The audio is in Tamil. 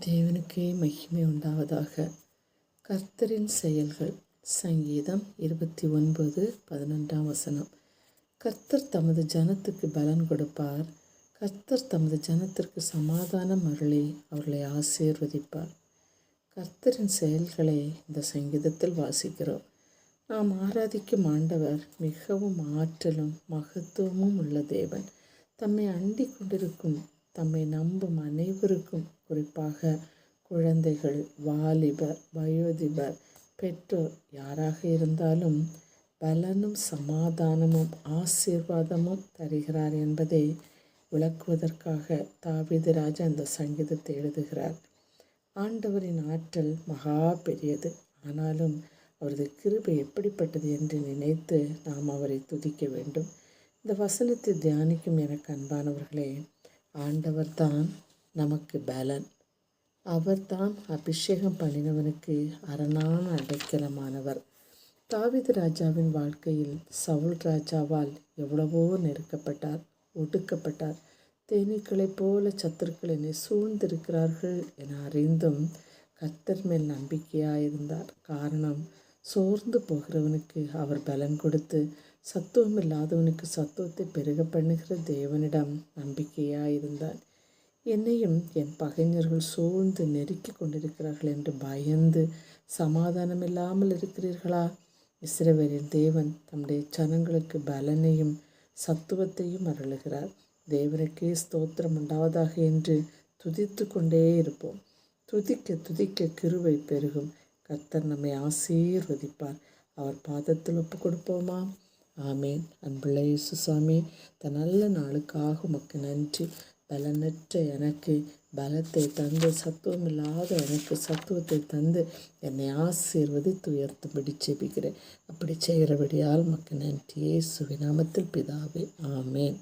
தேவனுக்கே மகிமை உண்டாவதாக. கர்த்தரின் செயல்கள். சங்கீதம் இருபத்தி ஒன்பது பதினொன்றாம் வசனம். கர்த்தர் தமது ஜனத்துக்கு பலன் கொடுப்பார். கர்த்தர் தமது ஜனத்திற்கு சமாதானம் அருளி அவர்களை ஆசீர்வதிப்பார். கர்த்தரின் செயல்களை இந்த சங்கீதத்தில் வாசிக்கிறோம். நாம் ஆராதிக்கும் ஆண்டவர் மிகவும் ஆற்றலும் மகத்துவமும் உள்ள தேவன். தம்மை அண்டிக் கொண்டிருக்கும் தம்மை நம்பும் அனைவருக்கும் குறிப்பாக குழந்தைகள் வாலிபர் வயோதிபர் பெற்றோர் யாராக இருந்தாலும் பலனும் சமாதானமும் ஆசீர்வாதமும் தருகிறார் என்பதை விளக்குவதற்காக தாவீது ராஜா அந்த சங்கீதத்தை எழுதுகிறார். ஆண்டவரின் ஆற்றல் மகா பெரியது. ஆனாலும் அவரது கிருபை எப்படிப்பட்டது என்று நினைத்து நாம் அவரை துதிக்க வேண்டும். இந்த வசனத்தை தியானிக்கும் எனக்கு அன்பானவர்களே ஆண்டவர்தான் நமக்கு பலன். அவர்தான் அபிஷேகம் பண்ணினவனுக்கு அரணான அடைக்கலமானவர். தாவித ராஜாவின் வாழ்க்கையில் சவுல் ராஜாவால் எவ்வளவோ நெருக்கப்பட்டார் ஒடுக்கப்பட்டார். தேனீக்களைப் போல சத்துருக்கள் என்னை சூழ்ந்திருக்கிறார்கள் என அறிந்தும் கத்தர் மேல் நம்பிக்கையாக இருந்தார் காரணம் சோர்ந்து போகிறவனுக்கு அவர் பலன் கொடுத்து சத்துவம் இல்லாதவனுக்கு சத்துவத்தை பெருக பண்ணுகிற தேவனிடம் நம்பிக்கையாக இருந்தான் என்னையும் என் பகைஞர்கள் சூழ்ந்து நெருக்கி கொண்டிருக்கிறார்கள் என்று பயந்து சமாதானம் இல்லாமல் இருக்கிறீர்களா? இஸ்ரவேலின் தேவன் தம்முடைய ஜனங்களுக்கு பலனையும் சத்துவத்தையும் அருளுகிறார். தேவனுக்கே ஸ்தோத்திரம் உண்டாவதாக என்று துதித்து கொண்டே இருப்போம். துதிக்க துதிக்க கிருவை பெருகும். கர்த்தர் நம்மை ஆசீர்வதிப்பார். அவர் பாதத்தில் ஒப்பு கொடுப்போமா? ஆமேன். அன்புள்ள இயேசுசாமி இந்த நல்ல நாளுக்காக உமக்கு நன்றி. பலனற்ற எனக்கு பலத்தை தந்து சத்துவமில்லாத எனக்கு சத்துவத்தை தந்து என்னை ஆசீர்வதித்து உயர்த்தும்படி செபிக்கிறேன் அப்படி செய்கிறபடியால் மக்கள் நன்றி. இயேசுவின் நாமத்தில் பிதாவே ஆமேன்.